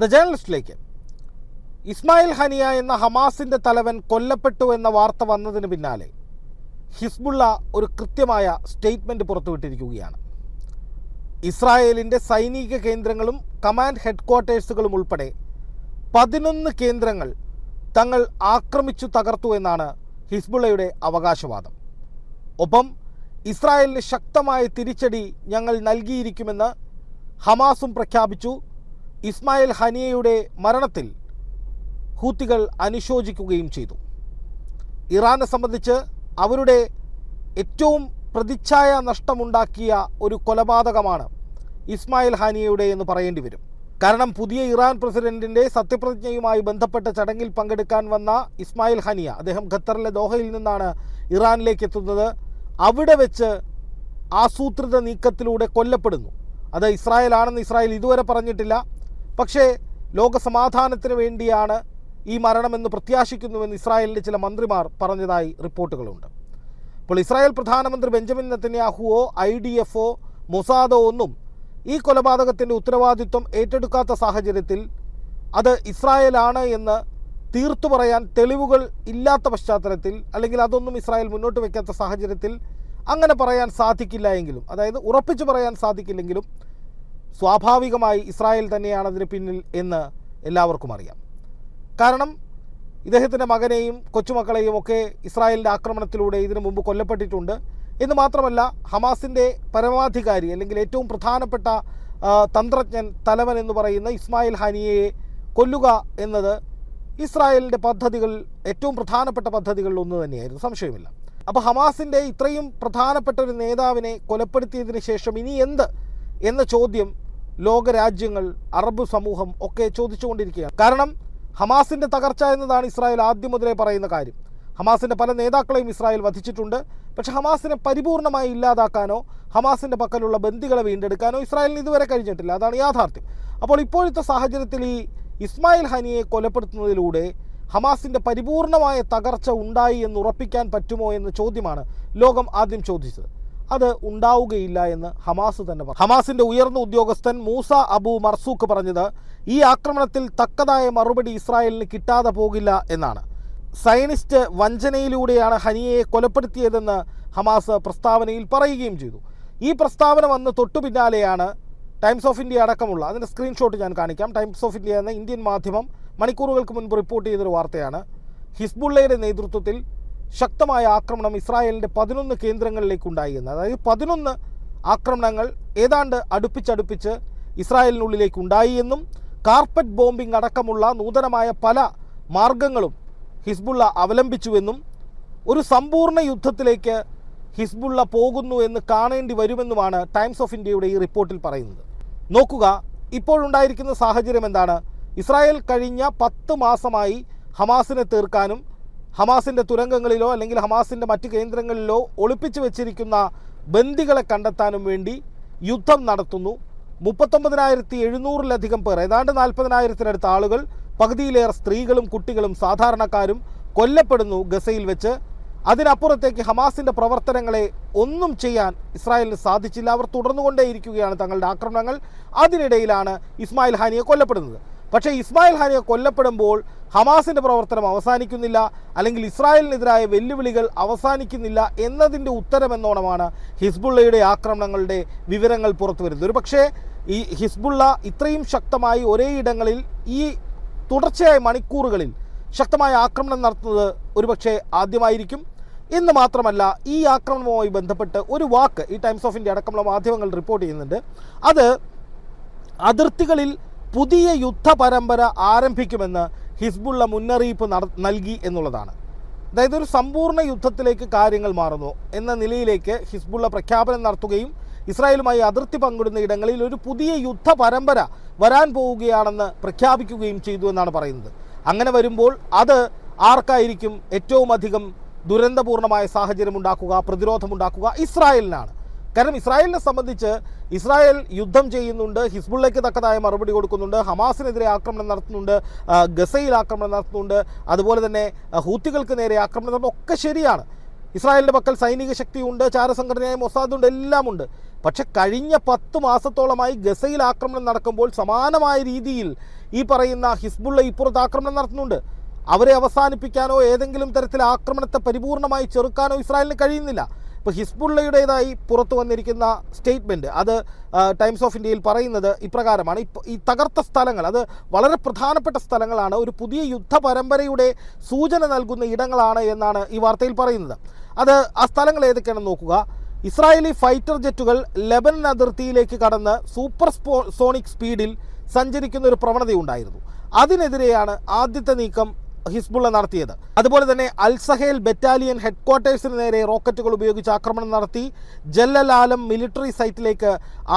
The ജേണലിസ്റ്റിലേക്ക് Ismail Haniya എന്ന ഹമാസിന്റെ തലവൻ കൊല്ലപ്പെട്ടു എന്ന വാർത്ത വന്നതിന് പിന്നാലെ ഹിസ്ബുള്ള ഒരു കൃത്യമായ സ്റ്റേറ്റ്മെന്റ് പുറത്തുവിട്ടിരിക്കുകയാണ്. ഇസ്രായേലിന്റെ സൈനിക കേന്ദ്രങ്ങളും കമാൻഡ് ഹെഡ്ക്വാർട്ടേഴ്സുകളും ഉൾപ്പെടെ പതിനൊന്ന് കേന്ദ്രങ്ങൾ തങ്ങൾ ആക്രമിച്ചു തകർത്തു എന്നാണ് ഹിസ്ബുള്ളയുടെ അവകാശവാദം. ഒപ്പം ഇസ്രായേലിന് ശക്തമായ തിരിച്ചടി ഞങ്ങൾ നൽകിയിരിക്കുമെന്ന് ഹമാസും പ്രഖ്യാപിച്ചു. ഇസ്മായിൽ ഹനിയയുടെ മരണത്തിൽ ഹൂത്തികൾ അനുശോചിക്കുകയും ചെയ്തു. ഇറാനെ സംബന്ധിച്ച് അവരുടെ ഏറ്റവും പ്രതിച്ഛായ നഷ്ടമുണ്ടാക്കിയ ഒരു കൊലപാതകമാണ് ഇസ്മായിൽ ഹാനിയയുടെ എന്ന് പറയേണ്ടി വരും. കാരണം പുതിയ ഇറാൻ പ്രസിഡന്റിന്റെ സത്യപ്രതിജ്ഞയുമായി ബന്ധപ്പെട്ട ചടങ്ങിൽ പങ്കെടുക്കാൻ വന്ന ഇസ്മായിൽ ഹനിയ അദ്ദേഹം ഖത്തറിലെ ദോഹയിൽ നിന്നാണ് ഇറാനിലേക്ക് എത്തുന്നത് അവിടെ വെച്ച് ആസൂത്രിത നീക്കത്തിലൂടെ കൊല്ലപ്പെടുന്നു. അത് ഇസ്രായേൽ ആണെന്ന് ഇസ്രായേൽ ഇതുവരെ പറഞ്ഞിട്ടില്ല. പക്ഷേ ലോകസമാധാനത്തിന് വേണ്ടിയാണ് ഈ മരണമെന്ന് പ്രത്യാശിക്കുന്നുവെന്ന് ഇസ്രായേലിന്റെ ചില മന്ത്രിമാർ പറഞ്ഞതായി റിപ്പോർട്ടുകളുണ്ട്. അപ്പോൾ ഇസ്രായേൽ പ്രധാനമന്ത്രി ബെഞ്ചമിൻ നെത്തന്യാഹുവോ ഐ ഡി എഫോ മൊസാദോ ഒന്നും ഈ കൊലപാതകത്തിന്റെ ഉത്തരവാദിത്വം ഏറ്റെടുക്കാത്ത സാഹചര്യത്തിൽ അത് ഇസ്രായേലാണ് എന്ന് തീർത്തു പറയാൻ തെളിവുകൾ ഇല്ലാത്ത പശ്ചാത്തലത്തിൽ അല്ലെങ്കിൽ അതൊന്നും ഇസ്രായേൽ മുന്നോട്ട് വയ്ക്കാത്ത സാഹചര്യത്തിൽ അങ്ങനെ പറയാൻ സാധിക്കില്ല എങ്കിലും അതായത് ഉറപ്പിച്ചു പറയാൻ സാധിക്കില്ലെങ്കിലും സ്വാഭാവികമായി ഇസ്രായേൽ തന്നെയാണ് അതിന് പിന്നിൽ എന്ന് എല്ലാവർക്കും അറിയാം. കാരണം ഇദ്ദേഹത്തിന്റെ മകനെയും കൊച്ചുമക്കളെയും ഒക്കെ ഇസ്രായേലിന്റെ ആക്രമണത്തിലൂടെ ഇതിനു മുമ്പ് കൊല്ലപ്പെട്ടിട്ടുണ്ട്. എന്ന് മാത്രമല്ല ഹമാസിന്റെ പരമാധികാരി അല്ലെങ്കിൽ ഏറ്റവും പ്രധാനപ്പെട്ട തന്ത്രജ്ഞൻ തലവൻ എന്ന് പറയുന്ന ഇസ്മായിൽ ഹാനിയയെ കൊല്ലുക എന്നത് ഇസ്രായേലിന്റെ പദ്ധതികൾ ഏറ്റവും പ്രധാനപ്പെട്ട പദ്ധതികളിൽ ഒന്ന് തന്നെയായിരുന്നു. സംശയമില്ല. അപ്പോൾ ഹമാസിന്റെ ഇത്രയും പ്രധാനപ്പെട്ട ഒരു നേതാവിനെ കൊലപ്പെടുത്തിയതിന് ശേഷം ഇനി എന്ത്? എന്ന ചോദ്യം ലോകരാജ്യങ്ങൾ അറബ് സമൂഹം ഒക്കെ ചോദിച്ചുകൊണ്ടിരിക്കുകയാണ്. കാരണം ഹമാസിന്റെ തകർച്ച എന്നതാണ് ഇസ്രായേൽ ആദ്യം മുതലേ പറയുന്ന കാര്യം. ഹമാസിന്റെ പല നേതാക്കളെയും ഇസ്രായേൽ വധിച്ചിട്ടുണ്ട്. പക്ഷേ ഹമാസിനെ പരിപൂർണമായി ഇല്ലാതാക്കാനോ ഹമാസിന്റെ പക്കലുള്ള ബന്ദികളെ വീണ്ടെടുക്കാനോ ഇസ്രായേലിന് ഇതുവരെ കഴിഞ്ഞിട്ടില്ല. അതാണ് യാഥാർത്ഥ്യം. അപ്പോൾ ഇപ്പോഴത്തെ സാഹചര്യത്തിൽ ഈ ഇസ്മായിൽ ഹനിയെ കൊലപ്പെടുത്തുന്നതിലൂടെ ഹമാസിന്റെ പരിപൂർണമായ തകർച്ച ഉണ്ടായി എന്ന് ഉറപ്പിക്കാൻ പറ്റുമോ എന്ന ചോദ്യമാണ് ലോകം ആദ്യം ചോദിച്ചത്. അത് ഉണ്ടാവുകയില്ല എന്ന് ഹമാസ് തന്നെ പറഞ്ഞു. ഹമാസിന്റെ ഉയർന്ന ഉദ്യോഗസ്ഥൻ മൂസ അബു മർസൂഖ് പറഞ്ഞത് ഈ ആക്രമണത്തിൽ തക്കതായ മറുപടി ഇസ്രായേലിന് കിട്ടാതെ പോകില്ല എന്നാണ്. സയനിസ്റ്റ് വഞ്ചനയിലൂടെയാണ് ഹനിയയെ കൊലപ്പെടുത്തിയതെന്ന് ഹമാസ് പ്രസ്താവനയിൽ പറയുകയും ചെയ്തു. ഈ പ്രസ്താവന വന്ന് തൊട്ടു പിന്നാലെയാണ് ടൈംസ് ഓഫ് ഇന്ത്യ അടക്കമുള്ള അതിന്റെ സ്ക്രീൻഷോട്ട് ഞാൻ കാണിക്കാം. ടൈംസ് ഓഫ് ഇന്ത്യ എന്ന ഇന്ത്യൻ മാധ്യമം മണിക്കൂറുകൾക്ക് മുൻപ് റിപ്പോർട്ട് ചെയ്തൊരു വാർത്തയാണ്. ഹിസ്ബുള്ളയുടെ നേതൃത്വത്തിൽ ശക്തമായ ആക്രമണം ഇസ്രായേലിന്റെ പതിനൊന്ന് കേന്ദ്രങ്ങളിലേക്കുണ്ടായി എന്ന് അതായത് പതിനൊന്ന് ആക്രമണങ്ങൾ ഏതാണ്ട് അടുപ്പിച്ചടുപ്പിച്ച് ഇസ്രായേലിനുള്ളിലേക്കുണ്ടായി എന്നും കാർപ്പറ്റ് ബോംബിംഗ് അടക്കമുള്ള നൂതനമായ പല മാർഗങ്ങളും ഹിസ്ബുള്ള അവലംബിച്ചുവെന്നും ഒരു സമ്പൂർണ യുദ്ധത്തിലേക്ക് ഹിസ്ബുള്ള പോകുന്നു എന്ന് കാണേണ്ടി വരുമെന്നുമാണ് ടൈംസ് ഓഫ് ഇന്ത്യയുടെ ഈ റിപ്പോർട്ടിൽ പറയുന്നത്. നോക്കുക ഇപ്പോഴുണ്ടായിരിക്കുന്ന സാഹചര്യം എന്താണ്? ഇസ്രായേൽ കഴിഞ്ഞ പത്ത് മാസമായി ഹമാസിനെ തീർക്കാനും ഹമാസിന്റെ തുരങ്കങ്ങളിലോ അല്ലെങ്കിൽ ഹമാസിന്റെ മറ്റു കേന്ദ്രങ്ങളിലോ ഒളിപ്പിച്ചു വെച്ചിരിക്കുന്ന ബന്ദികളെ കണ്ടെത്താനും വേണ്ടി യുദ്ധം നടത്തുന്നു. മുപ്പത്തൊമ്പതിനായിരത്തി എഴുന്നൂറിലധികം പേർ ഏതാണ്ട് നാൽപ്പതിനായിരത്തിനടുത്ത ആളുകൾ പകുതിയിലേറെ സ്ത്രീകളും കുട്ടികളും സാധാരണക്കാരും കൊല്ലപ്പെടുന്നു ഗസയിൽ വെച്ച്. അതിനപ്പുറത്തേക്ക് ഹമാസിന്റെ പ്രവർത്തനങ്ങളെ ഒന്നും ചെയ്യാൻ ഇസ്രായേലിന് സാധിച്ചില്ല. അവർ തുടർന്നുകൊണ്ടേയിരിക്കുകയാണ് തങ്ങളുടെ ആക്രമണങ്ങൾ. അതിനിടയിലാണ് ഇസ്മായിൽ ഹാനിയെ കൊല്ലപ്പെടുന്നത്. പക്ഷേ ഇസ്മായിൽ ഹാനിയെ കൊല്ലപ്പെടുമ്പോൾ ഹമാസിന്റെ പ്രവർത്തനം അവസാനിക്കുന്നില്ല അല്ലെങ്കിൽ ഇസ്രായേലിനെതിരായ വെല്ലുവിളികൾ അവസാനിക്കുന്നില്ല എന്നതിന്റെ ഉത്തരമെന്നോണമാണ് ഹിസ്ബുള്ളയുടെ ആക്രമണങ്ങളുടെ വിവരങ്ങൾ പുറത്തു വരുന്നത് ഒരു പക്ഷേ ഈ ഹിസ്ബുള്ള ഇത്രയും ശക്തമായി ഒരേ ഇടങ്ങളിൽ ഈ തുടർച്ചയായ മണിക്കൂറുകളിൽ ശക്തമായ ആക്രമണം നടത്തുന്നത് ഒരുപക്ഷെ ആദ്യമായിരിക്കും. എന്ന് മാത്രമല്ല ഈ ആക്രമണവുമായി ബന്ധപ്പെട്ട് ഒരു വാക്ക് ഈ ടൈംസ് ഓഫ് ഇന്ത്യ അടക്കമുള്ള മാധ്യമങ്ങൾ റിപ്പോർട്ട് ചെയ്യുന്നുണ്ട്. അത് അതിർത്തികളിൽ പുതിയ യുദ്ധ പരമ്പര ആരംഭിക്കുമെന്ന് ഹിസ്ബുള്ള മുന്നറിയിപ്പ് നൽകി എന്നുള്ളതാണ്. അതായത് ഒരു സമ്പൂർണ യുദ്ധത്തിലേക്ക് കാര്യങ്ങൾ മാറുന്നു എന്ന നിലയിലേക്ക് ഹിസ്ബുള്ള പ്രഖ്യാപനം നടത്തുകയും ഇസ്രായേലുമായി അതിർത്തി പങ്കിടുന്ന ഇടങ്ങളിൽ ഒരു പുതിയ യുദ്ധ പരമ്പര വരാൻ പോവുകയാണെന്ന് പ്രഖ്യാപിക്കുകയും ചെയ്തു എന്നാണ് പറയുന്നത്. അങ്ങനെ വരുമ്പോൾ അത് ആർക്കായിരിക്കും ഏറ്റവും അധികം ദുരന്തപൂർണമായ സാഹചര്യം ഉണ്ടാക്കുക പ്രതിരോധമുണ്ടാക്കുക? ഇസ്രായേലിനാണ്. കാരണം ഇസ്രായേലിനെ സംബന്ധിച്ച് ഇസ്രായേൽ യുദ്ധം ചെയ്യുന്നുണ്ട് ഹിസ്ബുള്ളയ്ക്ക് തക്കതായ മറുപടി കൊടുക്കുന്നുണ്ട് ഹമാസിനെതിരെ ആക്രമണം നടത്തുന്നുണ്ട് ഗസയിൽ ആക്രമണം നടത്തുന്നുണ്ട് അതുപോലെ തന്നെ ഹൂത്തികൾക്ക് നേരെ ആക്രമണം നടത്തുന്നു ഒക്കെ ശരിയാണ്. ഇസ്രായേലിന്റെ പക്കൽ സൈനിക ശക്തിയുണ്ട് ചാരസംഘടനയായ മൊസാദുണ്ട് എല്ലാമുണ്ട്. പക്ഷെ കഴിഞ്ഞ പത്ത് മാസത്തോളമായി ഗസയിൽ ആക്രമണം നടക്കുമ്പോൾ സമാനമായ രീതിയിൽ ഈ പറയുന്ന ഹിസ്ബുള്ള ഇപ്പുറത്ത് ആക്രമണം നടത്തുന്നുണ്ട്. അവരെ അവസാനിപ്പിക്കാനോ ഏതെങ്കിലും തരത്തിൽ ആക്രമണത്തെ പരിപൂർണമായി ചെറുക്കാനോ ഇസ്രായേലിന് കഴിയുന്നില്ല. ഇപ്പോൾ ഹിസ്ബുള്ളയുടേതായി പുറത്തു വന്നിരിക്കുന്ന സ്റ്റേറ്റ്മെന്റ് അത് ടൈംസ് ഓഫ് ഇന്ത്യയിൽ പറയുന്നത് ഇപ്രകാരമാണ്. ഈ തകർത്ത സ്ഥലങ്ങൾ അത് വളരെ പ്രധാനപ്പെട്ട സ്ഥലങ്ങളാണ് ഒരു പുതിയ യുദ്ധ പരമ്പരയുടെ സൂചന നൽകുന്ന ഇടങ്ങളാണ് എന്നാണ് ഈ വാർത്തയിൽ പറയുന്നത്. അത് ആ സ്ഥലങ്ങൾ ഏതൊക്കെയാണെന്ന് നോക്കുക. ഇസ്രായേലി ഫൈറ്റർ ജെറ്റുകൾ ലെബനൻ അതിർത്തിയിലേക്ക് കടന്ന് സൂപ്പർ സ്പോ സോണിക് സ്പീഡിൽ സഞ്ചരിക്കുന്ന ഒരു പ്രവണതയുണ്ടായിരുന്നു. അതിനെതിരെയാണ് ആദ്യത്തെ നീക്കം ഹിസ്ബുള്ള നടത്തിയത്. അതുപോലെ തന്നെ അൽസഹേൽ ബറ്റാലിയൻ ഹെഡ്ക്വാർട്ടേഴ്സിന് നേരെ റോക്കറ്റുകൾ ഉപയോഗിച്ച് ആക്രമണം നടത്തി. ജല്ലലാലം മിലിറ്ററി സൈറ്റിലേക്ക്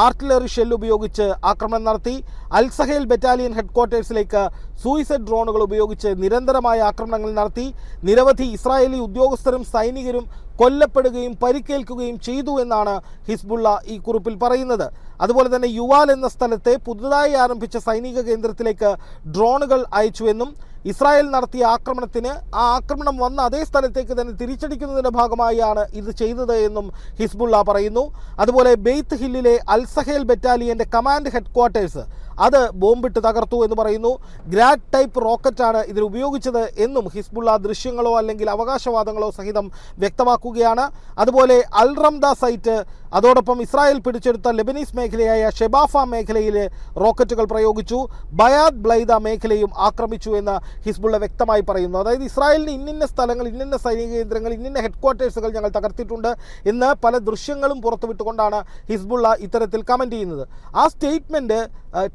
ആർട്ടിലറി ഷെൽ ഉപയോഗിച്ച് ആക്രമണം നടത്തി. അൽസഹേൽ ബറ്റാലിയൻ ഹെഡ്ക്വാർട്ടേഴ്സിലേക്ക് സൂയിസൈഡ് ഡ്രോണുകൾ ഉപയോഗിച്ച് നിരന്തരമായ ആക്രമണങ്ങൾ നടത്തി. നിരവധി ഇസ്രായേലി ഉദ്യോഗസ്ഥരും സൈനികരും കൊല്ലപ്പെടുകയും പരിക്കേൽക്കുകയും ചെയ്തു എന്നാണ് ഹിസ്ബുള്ള ഈ കുറിപ്പിൽ പറയുന്നത്. അതുപോലെ തന്നെ യുവാൽ എന്ന സ്ഥലത്തെ പുതുതായി ആരംഭിച്ച സൈനിക കേന്ദ്രത്തിലേക്ക് ഡ്രോണുകൾ അയച്ചുവെന്നും ഇസ്രായേൽ നടത്തിയ ആക്രമണത്തിന് ആ ആക്രമണം വന്ന അതേ സ്ഥലത്തേക്ക് തന്നെ തിരിച്ചടിക്കുന്നതിന്റെ ഭാഗമായാണ് ഇത് ചെയ്തത് എന്നും ഹിസ്ബുള്ള പറയുന്നു. അതുപോലെ ബെയ്ത്ത് ഹില്ലിലെ അൽസഹേൽ ബറ്റാലിയന്റെ കമാൻഡ് ഹെഡ്ക്വാർട്ടേഴ്സ് അത് ബോംബിട്ട് തകർത്തു എന്ന് പറയുന്നു. ഗ്രാഡ് ടൈപ്പ് റോക്കറ്റാണ് ഇതിൽ ഉപയോഗിച്ചത് എന്നും ഹിസ്ബുള്ള ദൃശ്യങ്ങളോ അല്ലെങ്കിൽ അവകാശവാദങ്ങളോ സഹിതം വ്യക്തമാക്കുകയാണ്. അതുപോലെ അൽറംദ സൈറ്റ് അതോടൊപ്പം ഇസ്രായേൽ പിടിച്ചെടുത്ത ലെബനീസ് മേഖലയായ ഷെബാഫ മേഖലയിലെ റോക്കറ്റുകൾ പ്രയോഗിച്ചു. ബയാദ് ബ്ലൈദ മേഖലയും ആക്രമിച്ചു എന്ന് ഹിസ്ബുള്ള വ്യക്തമായി പറയുന്നു. അതായത് ഇസ്രായേലിന് ഇന്നിന്ന സ്ഥലങ്ങൾ ഇന്നിന്ന സൈനിക കേന്ദ്രങ്ങൾ ഇന്നിന്ന ഹെഡ്ക്വാർട്ടേഴ്സുകൾ ഞങ്ങൾ തകർത്തിട്ടുണ്ട് എന്ന് പല ദൃശ്യങ്ങളും പുറത്തുവിട്ടുകൊണ്ടാണ് ഹിസ്ബുള്ള ഇത്തരത്തിൽ കമന്റ് ചെയ്യുന്നത്. ആ സ്റ്റേറ്റ്മെന്റ്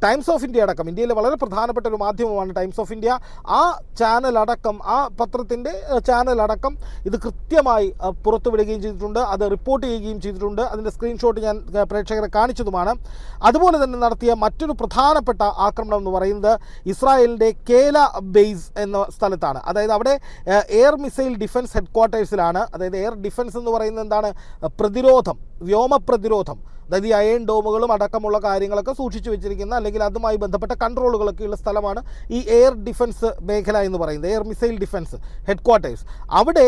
ടൈംസ് ഓഫ് ഇന്ത്യ അടക്കം ഇന്ത്യയിലെ വളരെ പ്രധാനപ്പെട്ട ഒരു മാധ്യമമാണ് ടൈംസ് ഓഫ് ഇന്ത്യ. ആ ചാനൽ അടക്കം ആ പത്രത്തിന്റെ ചാനൽ അടക്കം ഇത് കൃത്യമായി പുറത്തുവിടുകയും ചെയ്തിട്ടുണ്ട്. അത് റിപ്പോർട്ട് ചെയ്യുകയും ചെയ്തിട്ടുണ്ട്. അതിന്റെ സ്ക്രീൻഷോട്ട് ഞാൻ പ്രേക്ഷകരെ കാണിച്ചതുമാണ്. അതുപോലെ തന്നെ നടത്തിയ മറ്റൊരു പ്രധാനപ്പെട്ട ആക്രമണം എന്ന് പറയുന്നത് ഇസ്രായേലിന്റെ കേല ബേസ് എന്ന സ്ഥലത്താണ്. അതായത് അവിടെ എയർ മിസൈൽ ഡിഫൻസ് ഹെഡ്ക്വാർട്ടേഴ്സിലാണ്. അതായത് എയർ ഡിഫൻസ് എന്ന് പറയുന്നത് എന്താണ്? പ്രതിരോധം വ്യോമ പ്രതിരോധം അതായത് ഈ അയൺ ഡോമുകളും അടക്കമുള്ള കാര്യങ്ങളൊക്കെ സൂക്ഷിച്ചു വെച്ചിരിക്കുന്ന അല്ലെങ്കിൽ അതുമായി ബന്ധപ്പെട്ട കൺട്രോളുകളൊക്കെ ഉള്ള സ്ഥലമാണ് ഈ എയർ ഡിഫൻസ് മേഖല എന്ന് പറയുന്നത് എയർ മിസൈൽ ഡിഫൻസ് ഹെഡ്ക്വാർട്ടേഴ്സ്. അവിടെ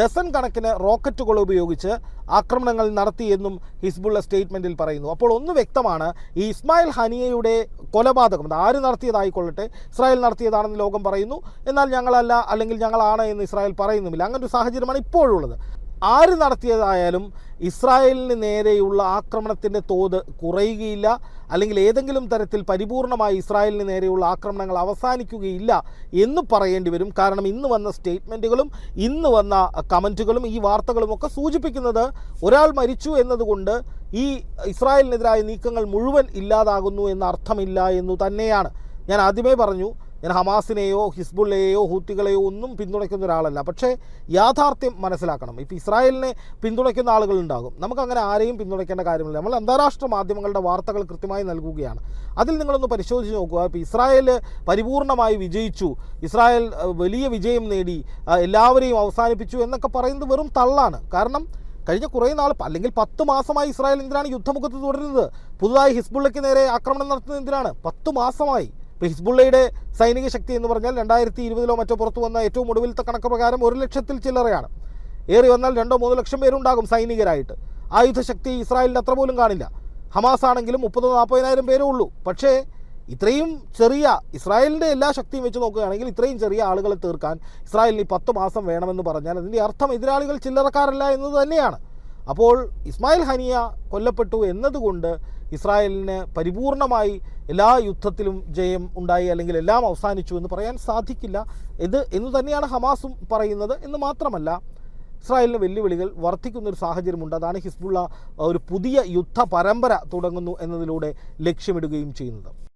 ഡസൺ കണക്കിന് റോക്കറ്റുകൾ ഉപയോഗിച്ച് ആക്രമണങ്ങൾ നടത്തിയെന്നും ഹിസ്ബുള്ള സ്റ്റേറ്റ്മെന്റിൽ പറയുന്നു. അപ്പോൾ ഒന്ന് വ്യക്തമാണ് ഈ ഇസ്മായിൽ ഹനിയയുടെ കൊലപാതകം അത് ആര് നടത്തിയതായിക്കൊള്ളട്ടെ ഇസ്രായേൽ നടത്തിയതാണെന്ന് ലോകം പറയുന്നു. എന്നാൽ ഞങ്ങളല്ല അല്ലെങ്കിൽ ഞങ്ങളാണ് എന്ന് ഇസ്രായേൽ പറയുന്നുമില്ല. അങ്ങനൊരു സാഹചര്യമാണ് ഇപ്പോഴുള്ളത്. ആര് നടത്തിയതായാലും ഇസ്രായേലിന് നേരെയുള്ള ആക്രമണത്തിന്റെ തോത് കുറയുകയില്ല. അല്ലെങ്കിൽ ഏതെങ്കിലും തരത്തിൽ പരിപൂർണമായി ഇസ്രായേലിന് നേരെയുള്ള ആക്രമണങ്ങൾ അവസാനിക്കുകയില്ല എന്ന് പറയേണ്ടി വരും. കാരണം ഇന്ന് വന്ന സ്റ്റേറ്റ്മെന്റുകളും ഇന്ന് വന്ന കമന്റുകളും ഈ വാർത്തകളും ഒക്കെ സൂചിപ്പിക്കുന്നത് ഒരാൾ മരിച്ചു എന്നതുകൊണ്ട് ഈ ഇസ്രായേലിനെതിരായ നീക്കങ്ങൾ മുഴുവൻ ഇല്ലാതാകുന്നു എന്ന അർത്ഥമില്ല എന്നു തന്നെയാണ്. ഞാൻ ആദ്യമേ പറഞ്ഞു ഞാൻ ഹമാസിനെയോ ഹിസ്ബുള്ളയെയോ ഹൂത്തികളെയോ ഒന്നും പിന്തുണയ്ക്കുന്ന ഒരാളല്ല. പക്ഷേ യാഥാർത്ഥ്യം മനസ്സിലാക്കണം. ഇപ്പോൾ ഇസ്രായേലിനെ പിന്തുണയ്ക്കുന്ന ആളുകളുണ്ടാകും. നമുക്കങ്ങനെ ആരെയും പിന്തുണയ്ക്കേണ്ട കാര്യമില്ല. നമ്മൾ അന്താരാഷ്ട്ര മാധ്യമങ്ങളുടെ വാർത്തകൾ കൃത്യമായി നൽകുകയാണ്. അതിൽ നിങ്ങളൊന്ന് പരിശോധിച്ച് നോക്കുക. ഇപ്പോൾ ഇസ്രായേൽ പരിപൂർണമായി വിജയിച്ചു. ഇസ്രായേൽ വലിയ വിജയം നേടി. എല്ലാവരെയും അവസാനിപ്പിച്ചു എന്നൊക്കെ പറയുന്നത് വെറും തള്ളാണ്. കാരണം കഴിഞ്ഞ കുറേ നാൾ അല്ലെങ്കിൽ പത്ത് മാസമായി ഇസ്രായേൽ എന്തിനാണ് യുദ്ധമുഖത്ത് തുടരുന്നത്? പുതുതായി ഹിസ്ബുള്ളയ്ക്ക് നേരെ ആക്രമണം നടത്തുന്നത് എന്തിനാണ്? പത്ത് മാസമായി. ഇപ്പോൾ ഹിസ്ബുള്ളയുടെ സൈനിക ശക്തി എന്ന് പറഞ്ഞാൽ രണ്ടായിരത്തി ഇരുപതിലോ മറ്റോ പുറത്തു വന്ന ഏറ്റവും ഒടുവിലത്തെ കണക്ക് പ്രകാരം ഒരു ലക്ഷത്തിൽ ചില്ലറയാണ് ഏറി വന്നാൽ രണ്ടോ മൂന്നോ ലക്ഷം പേരുണ്ടാകും സൈനികരായിട്ട്. ആയുധശക്തി ഇസ്രായേലിന്റെ അത്ര പോലും കാണില്ല. ഹമാസ് ആണെങ്കിലും മുപ്പതോ നാൽപ്പതിനായിരം പേരേ ഉള്ളൂ. പക്ഷേ ഇത്രയും ചെറിയ ഇസ്രായേലിന്റെ എല്ലാ ശക്തിയും വെച്ച് നോക്കുകയാണെങ്കിൽ ഇത്രയും ചെറിയ ആളുകളെ തീർക്കാൻ ഇസ്രായേലിന് ഈ പത്ത് മാസം വേണമെന്ന് പറഞ്ഞാൽ അതിന്റെ അർത്ഥം എതിരാളികൾ ചില്ലറക്കാരല്ല എന്നത് തന്നെയാണ്. അപ്പോൾ ഇസ്മായിൽ ഹനിയ കൊല്ലപ്പെട്ടു എന്നതുകൊണ്ട് ഇസ്രായേലിന് പരിപൂർണമായി എല്ലാ യുദ്ധത്തിലും ജയം ഉണ്ടായി അല്ലെങ്കിൽ എല്ലാം അവസാനിച്ചു എന്ന് പറയാൻ സാധിക്കില്ല. ഇത് എന്ന് തന്നെയാണ് ഹമാസും പറയുന്നത്. എന്ന് മാത്രമല്ല ഇസ്രായേലിന് വെല്ലുവിളികൾ വർദ്ധിക്കുന്ന ഒരു സാഹചര്യമുണ്ട്. അതാണ് ഹിസ്ബുള്ള ഒരു പുതിയ യുദ്ധ പരമ്പര തുടങ്ങുന്നു എന്നതിലൂടെ ലക്ഷ്യമിടുകയും ചെയ്യുന്നത്.